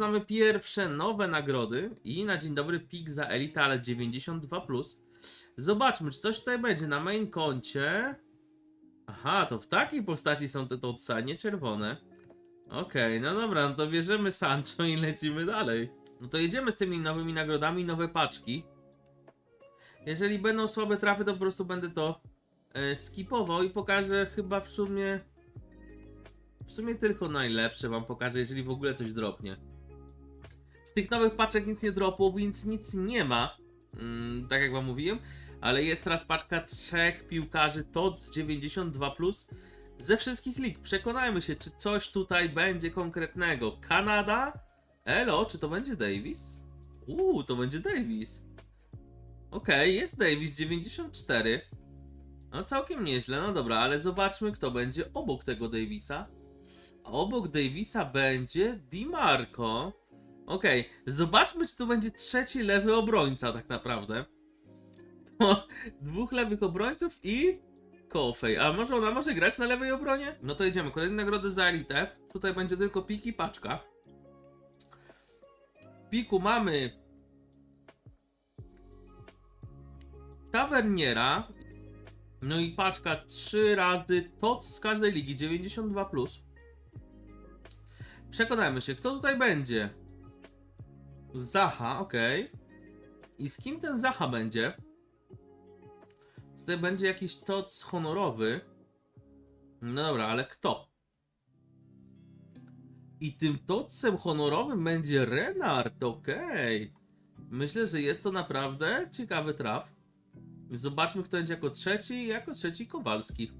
Mamy pierwsze nowe nagrody i na dzień dobry pik za Elite, ale 92+. Zobaczmy, czy coś tutaj będzie na main koncie. Aha, to w takiej postaci są te totsa, nie czerwone. Okej, no dobra, no to bierzemy Sancho i lecimy dalej. No to jedziemy z tymi nowymi nagrodami, nowe paczki. Jeżeli będą słabe trafy, to po prostu będę to e, skipował i pokażę chyba w sumie... W sumie tylko najlepsze wam pokażę, jeżeli w ogóle coś dropnie. Tych nowych paczek nic nie dropło, więc nic nie ma. Mm, tak jak wam mówiłem. Ale jest teraz paczka trzech piłkarzy TOTS 92+, ze wszystkich lig. Przekonajmy się, czy coś tutaj będzie konkretnego. Kanada? Elo, czy to będzie Davis? Uuu, to będzie Davis. Okej, jest Davis 94. No całkiem nieźle, no dobra, ale zobaczmy kto będzie obok tego Davisa. A obok Davisa będzie Dimarco. Okej, zobaczmy czy to będzie trzeci lewy obrońca tak naprawdę. Po dwóch lewych obrońców i Kofej. A może ona może grać na lewej obronie? No to idziemy. Kolejne nagrody za elitę. Tutaj będzie tylko pik i paczka. W piku mamy Taverniera. No i paczka 3 razy TOC z każdej ligi 92+. Plus. Przekonajmy się, kto tutaj będzie. Zaha, ok. I z kim ten Zaha będzie? Tutaj będzie jakiś toc honorowy. No dobra, ale kto? I tym tocem honorowym będzie Renard, okej. Myślę, że jest to naprawdę ciekawy traf. Zobaczmy, kto będzie jako trzeci. Jako trzeci Kowalski.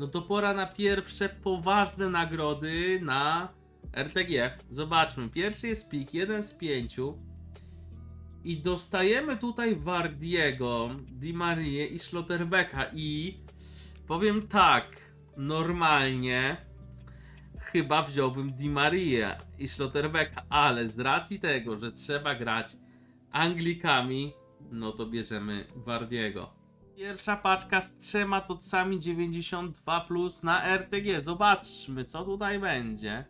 No to pora na pierwsze poważne nagrody na RTG. Zobaczmy. Pierwszy jest pik, jeden z pięciu. I dostajemy tutaj Wardiego, Di Marię i Schlotterbecka i powiem tak, normalnie chyba wziąłbym Di Marię i Schlotterbecka, ale z racji tego, że trzeba grać Anglikami, no to bierzemy Wardiego. Pierwsza paczka z trzema tocami 92 plus na RTG. Zobaczmy, co tutaj będzie.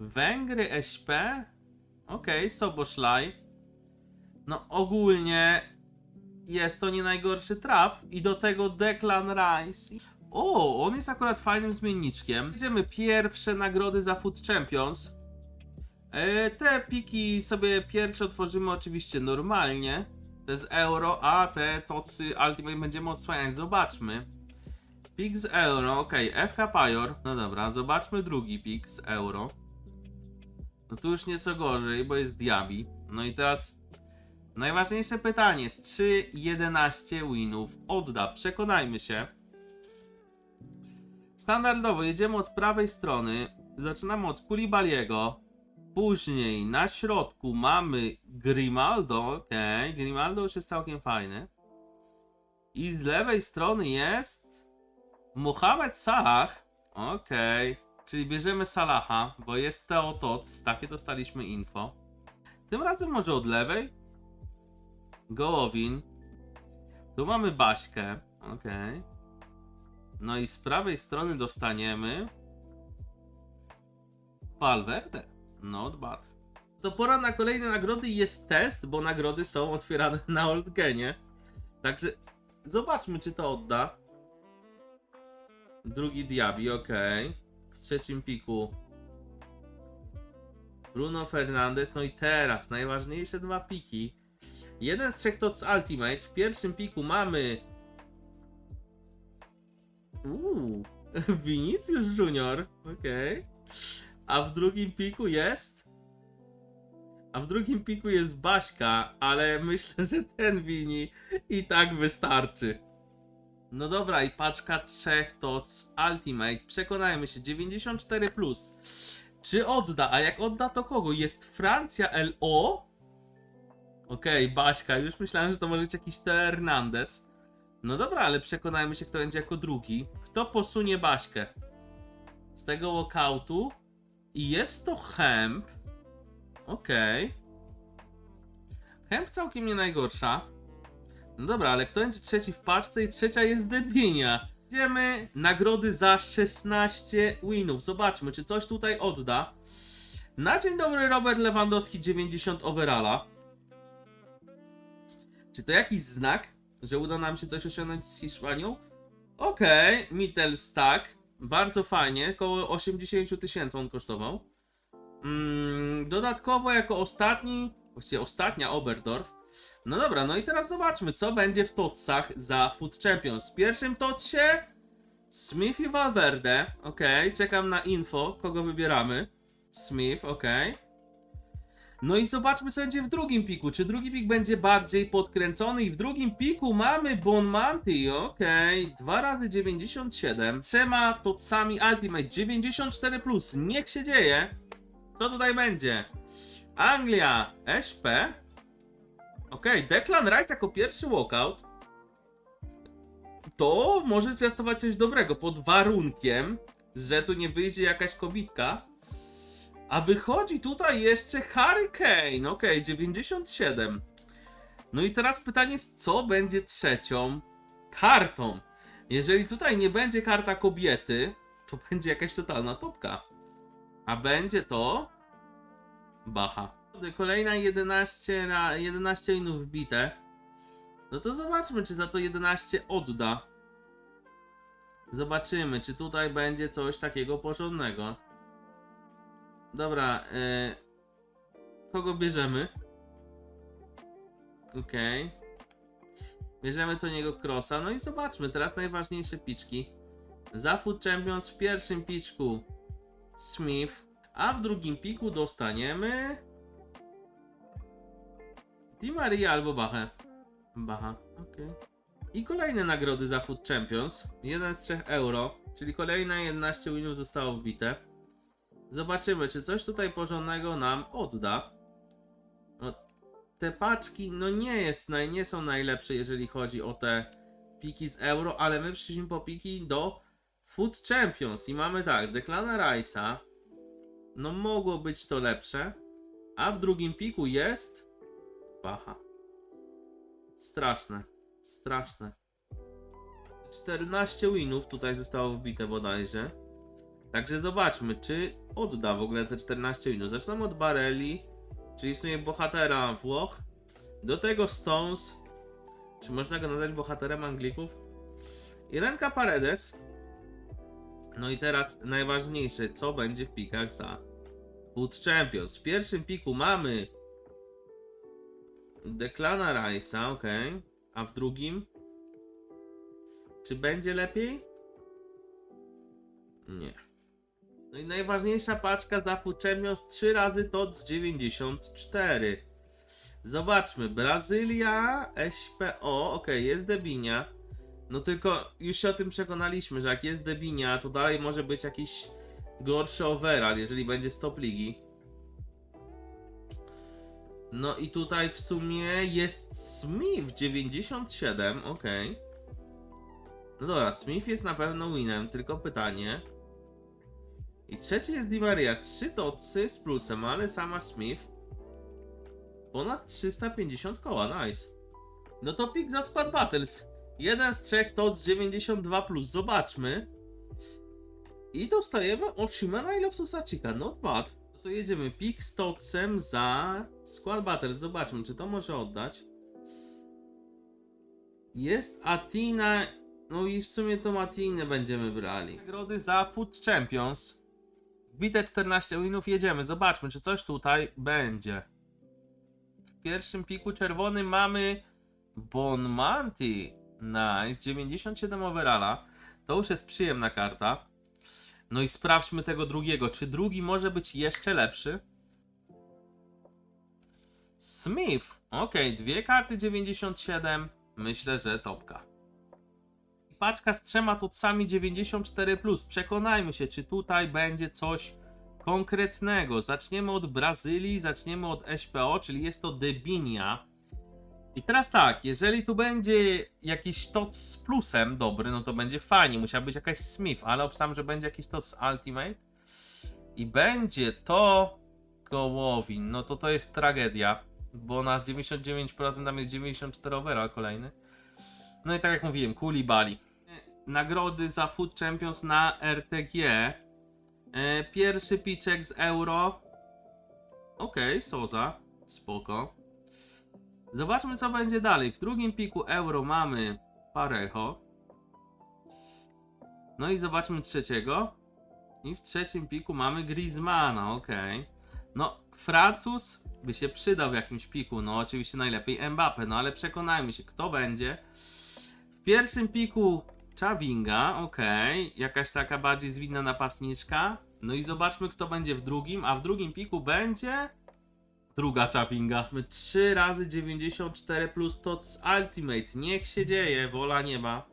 Węgry SP. Okej, okay, Soboszlaj. No ogólnie jest to nie najgorszy traf i do tego Declan Rice. O, on jest akurat fajnym zmienniczkiem. Będziemy pierwsze nagrody za Food Champions. E, te piki sobie pierwsze otworzymy oczywiście normalnie. Te z euro, a te tocy Ultimate będziemy odsłaniać. Zobaczmy. Pik z euro, ok. FK Pajor. No dobra, zobaczmy drugi pik z euro. No tu już nieco gorzej, bo jest Diabi. No i teraz Najważniejsze pytanie, czy 11 winów odda? Przekonajmy się. Standardowo jedziemy od prawej strony. Zaczynamy od Kulibaliego. Później na środku mamy Grimaldo. Ok, Grimaldo już jest całkiem fajny. I z lewej strony jest Mohamed Salah. Ok, czyli bierzemy Salaha, bo jest Teotoc. Takie dostaliśmy info. Tym razem może od lewej? Gołowin. Tu mamy Baśkę. Ok. No i z prawej strony dostaniemy Valverde. Not bad. To pora na kolejne nagrody jest test, bo nagrody są otwierane na Oldgenie. Także zobaczmy, czy to odda. Drugi Diabi, ok. W trzecim piku Bruno Fernandes. No i teraz najważniejsze dwa piki. Jeden z trzech to z Ultimate. W pierwszym piku mamy. Uuu, Vinicius Junior. Okej. Okay. A w drugim piku jest. A w drugim piku jest Baśka, ale myślę, że ten Wini i tak wystarczy. No dobra, i paczka trzech to z Ultimate. Przekonajmy się, 94. Plus. Czy odda? A jak odda, to kogo? Jest Francja LO? Okej, okay, Baśka, już myślałem, że to może być jakiś Teo Hernandez. No dobra, ale przekonajmy się, kto będzie jako drugi. Kto posunie Baśkę? Z tego walkoutu. I jest to Hemp. Okej. Okay. Hemp całkiem nie najgorsza. No dobra, ale kto będzie trzeci w paczce i trzecia jest Debinia. Idziemy nagrody za 16 winów. Zobaczmy, czy coś tutaj odda. Na dzień dobry Robert Lewandowski 90 overalla. Czy to jakiś znak, że uda nam się coś osiągnąć z Hiszpanią? Okej, Mittel Stack. Bardzo fajnie, około 80 tysięcy on kosztował. Mm, dodatkowo jako ostatni, właściwie ostatnia Oberdorf. No dobra, no i teraz zobaczmy, co będzie w totsach za Food Champions. W pierwszym totsie Smith i Valverde. Okej, czekam na info, kogo wybieramy. Smith, okej. No i zobaczmy, co będzie w drugim piku. Czy drugi pik będzie bardziej podkręcony? I w drugim piku mamy Bonmanti, okej. Dwa razy 97. Trzema totsami Ultimate 94. Plus. Niech się dzieje. Co tutaj będzie? Anglia, SP. Okej, Declan Rice jako pierwszy walkout. To może zwiastować coś dobrego, pod warunkiem, że tu nie wyjdzie jakaś kobitka. A wychodzi tutaj jeszcze Hurricane. Okej, 97. No i teraz pytanie jest, co będzie trzecią kartą? Jeżeli tutaj nie będzie karta kobiety, to będzie jakaś totalna topka. A będzie to... Bacha. Kolejna 11 na 11 inów wbite. No to zobaczmy, czy za to 11 odda. Zobaczymy, czy tutaj będzie coś takiego porządnego. Dobra, e, kogo bierzemy? Okej. Bierzemy to niego Crossa. No i zobaczmy, teraz najważniejsze piczki. Za Food Champions w pierwszym piczku Smith, a w drugim piku dostaniemy Di Maria albo Bachę. Bacha, okej. I kolejne nagrody za Food Champions. Jeden z 3 euro, czyli kolejne 11 winów zostało wbite. Zobaczymy, czy coś tutaj porządnego nam odda. No, te paczki, no nie jest, nie są najlepsze, jeżeli chodzi o te piki z euro, ale my przyszliśmy po piki do Food Champions i mamy tak, Declana Rice'a. No mogło być to lepsze. A w drugim piku jest... Bacha. Straszne. Straszne. 14 winów tutaj zostało wbite bodajże. Także zobaczmy, czy odda w ogóle te 14 winów. Zaczynamy od Barelli, czyli w sumie bohatera Włoch. Do tego Stones. Czy można go nazwać bohaterem Anglików? I Renka Paredes. No i teraz najważniejsze, co będzie w pikach za Food Champions. W pierwszym piku mamy Declana Rice'a, ok. A w drugim? Czy będzie lepiej? Nie. No i najważniejsza paczka za Champions 3 razy to z 94. Zobaczmy. Brazylia, SPO, ok, jest Debinia. No tylko już się o tym przekonaliśmy, że jak jest Debinia, to dalej może być jakiś gorszy overall, jeżeli będzie stop ligi. No i tutaj w sumie jest Smith 97, ok. No dobra, Smith jest na pewno winem, tylko pytanie. I trzeci jest Di Maria, 3 tocy z plusem, ale sama Smith. Ponad 350 koła, nice. No to pik za Squad Battles. Jeden z trzech TOC 92 plus, zobaczmy. I dostajemy Oshimana i Loftusa Chica, not bad. To jedziemy pik z TOCem za Squad Battles, zobaczmy czy to może oddać. Jest Atina, no i w sumie to Matinę będziemy brali. Nagrody za Food Champions. Wbite 14 winów, jedziemy, zobaczmy czy coś tutaj będzie. W pierwszym piku czerwonym mamy Bonmanti. Nice, 97 overalla. To już jest przyjemna karta. No i sprawdźmy tego drugiego. Czy drugi może być jeszcze lepszy? Smith. Ok, dwie karty 97. Myślę, że topka. Paczka z trzema totsami 94. Przekonajmy się, czy tutaj będzie coś konkretnego. Zaczniemy od Brazylii, zaczniemy od SPO, czyli jest to Debinia. I teraz tak, jeżeli tu będzie jakiś TOC z plusem dobry, no to będzie fajnie. Musiała być jakaś Smith, ale obstałem, że będzie jakiś TOC z Ultimate. I będzie to Gołowin. No to to jest tragedia, bo na 99% tam jest 94 overall kolejny. No i tak jak mówiłem, Koulibaly. Nagrody za Food Champions na RTG. E, Pierwszy piczek z euro. Okej, Soza. Spoko. Zobaczmy, co będzie dalej. W drugim piku euro mamy Parejo. No i zobaczmy trzeciego. I w trzecim piku mamy Griezmana, okej. No, Francuz by się przydał w jakimś piku. No, oczywiście najlepiej Mbappe, no ale przekonajmy się, kto będzie. W pierwszym piku Chavinga, okej. Jakaś taka bardziej zwinna napastniczka. No i zobaczmy, kto będzie w drugim. A w drugim piku będzie. Druga Chavinga. My 3 razy 94 plus TOTS Ultimate. Niech się dzieje, wola nieba.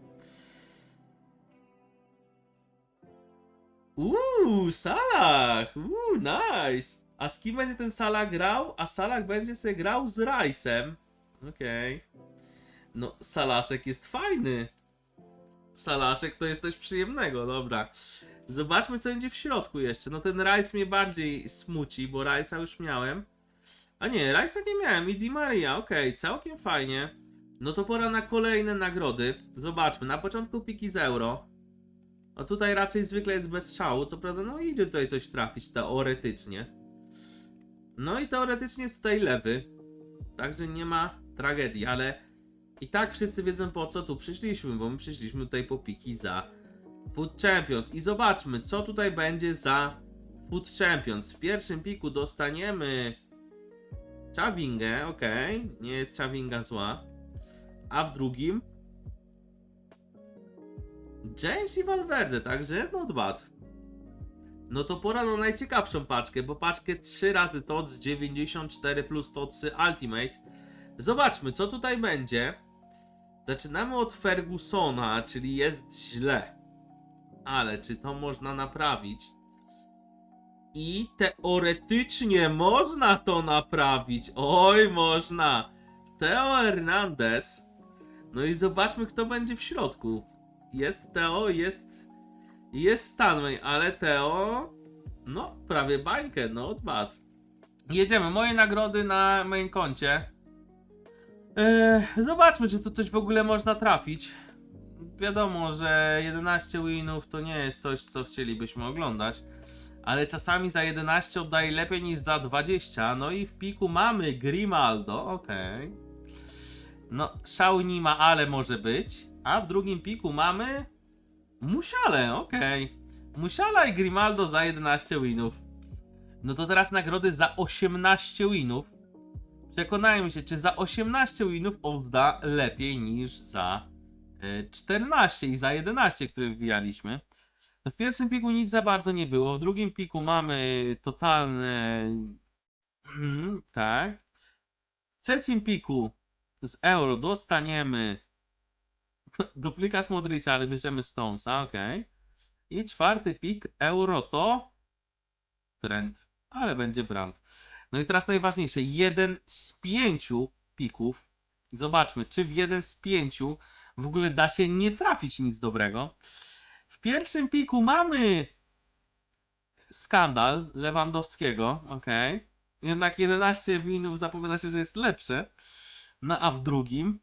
Uuu, Salah! Uuu, nice! A z kim będzie ten Salah grał? A Salah będzie sobie grał z Rice'em. Okej. No, Salaszek jest fajny. Salaszek to jest coś przyjemnego, dobra. Zobaczmy, co będzie w środku jeszcze. No ten Rice mnie bardziej smuci, bo Rice'a już miałem. A nie, Rice'a nie miałem i Di Maria, okej, całkiem fajnie. No to pora na kolejne nagrody. Zobaczmy, na początku piki z euro. A tutaj raczej zwykle jest bez szału, co prawda, no idzie tutaj coś trafić, teoretycznie. No i teoretycznie jest tutaj lewy. Także nie ma tragedii, ale i tak wszyscy wiedzą po co tu przyszliśmy, bo my przyszliśmy tutaj po piki za Food Champions. I zobaczmy, co tutaj będzie za Food Champions. W pierwszym piku dostaniemy Chawingę, ok, nie jest Chavinga zła. A w drugim James i Valverde, także not bad. No to pora na najciekawszą paczkę, bo paczkę 3 razy TOTS 94 plus TOTSy Ultimate. Zobaczmy, co tutaj będzie. Zaczynamy od Fergusona, czyli jest źle. Ale czy to można naprawić? I teoretycznie można to naprawić. Oj, można. Teo Hernandez. No i zobaczmy, kto będzie w środku. Jest Teo, jest. Jest Stanway, ale Teo. No, prawie bańkę, no odbad. Jedziemy. Moje nagrody na main koncie. Eee, zobaczmy, czy tu coś w ogóle można trafić. Wiadomo, że 11 winów to nie jest coś, co chcielibyśmy oglądać. Ale czasami za 11 oddaje lepiej niż za 20. No i w piku mamy Grimaldo, okej. No, szału nie ma, ale może być. A w drugim piku mamy Musiale, okej. Musiala i Grimaldo za 11 winów. No to teraz nagrody za 18 winów. Przekonajmy się, czy za 18 winów odda lepiej niż za e, 14 i za 11, które wbijaliśmy. No w pierwszym piku nic za bardzo nie było. W drugim piku mamy totalne. Mhm, tak. W trzecim piku z euro dostaniemy duplikat Modricza, ale bierzemy Stonesa, ok. I czwarty pik euro to trend, ale będzie brand. No i teraz najważniejsze, jeden z pięciu pików. Zobaczmy, czy w jeden z pięciu w ogóle da się nie trafić nic dobrego. W pierwszym piku mamy skandal Lewandowskiego, ok. Jednak 11 winów zapowiada się, że jest lepsze. No a w drugim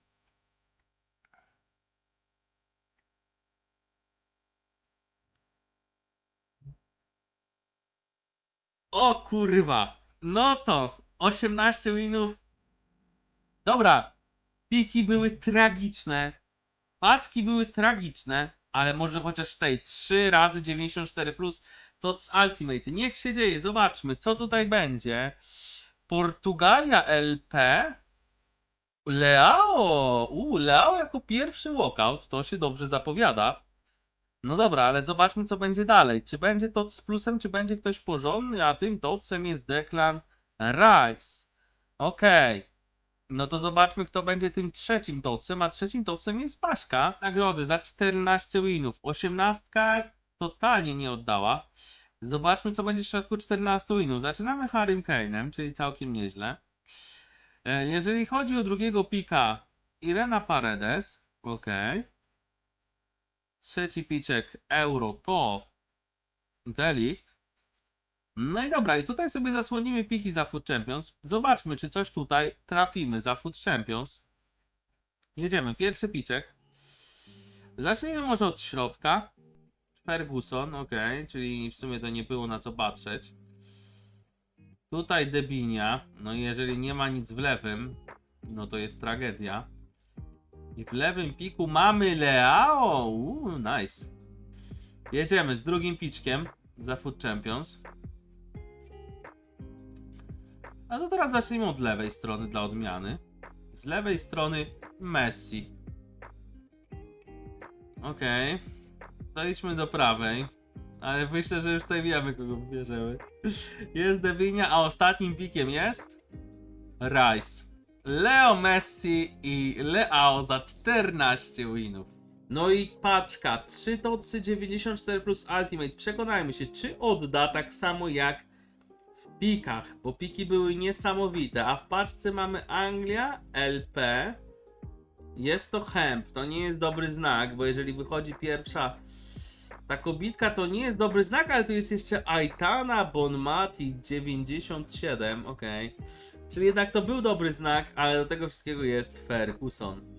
O kurwa. No to 18 winów. Dobra. Piki były tragiczne. Paczki były tragiczne, ale może chociaż tej 3 razy 94 plus to z Ultimate. Niech się dzieje, zobaczmy co tutaj będzie. Portugalia LP. Leao! U, Leao jako pierwszy walkout, to się dobrze zapowiada. No dobra, ale zobaczmy co będzie dalej. Czy będzie to z plusem, czy będzie ktoś porządny, a tym tocem jest Declan Rice. Okej. No to zobaczmy kto będzie tym trzecim tocem, a trzecim tocem jest Baśka. Nagrody za 14 winów. 18 totalnie nie oddała. Zobaczmy co będzie w środku 14 winów. Zaczynamy Harrym Kane'em, czyli całkiem nieźle. E, Jeżeli chodzi o drugiego pika, Irena Paredes. Okej. Trzeci piczek euro to Delicht. No i dobra, i tutaj sobie zasłonimy piki za Food Champions. Zobaczmy, czy coś tutaj trafimy za Food Champions. Jedziemy, pierwszy piczek. Zacznijmy może od środka. Ferguson, ok, czyli w sumie to nie było na co patrzeć. Tutaj Debinia. No jeżeli nie ma nic w lewym, no to jest tragedia. I w lewym piku mamy Leao. Uuu, nice. Jedziemy z drugim piczkiem za Food Champions. A to teraz zacznijmy od lewej strony dla odmiany. Z lewej strony Messi. Okej. Dojdźmy do prawej. Ale myślę, że już tutaj wiemy, kogo bierzemy. Jest Devinia, a ostatnim pikiem jest Rice. Leo Messi i Leao za 14 winów. No i paczka 3 to 394 plus Ultimate. Przekonajmy się, czy odda tak samo jak pikach, bo piki były niesamowite. A w paczce mamy Anglia, LP. Jest to hemp. To nie jest dobry znak, bo jeżeli wychodzi pierwsza ta kobitka to nie jest dobry znak, ale tu jest jeszcze Aitana Bonmati 97, okej. Czyli jednak to był dobry znak, ale do tego wszystkiego jest Ferguson.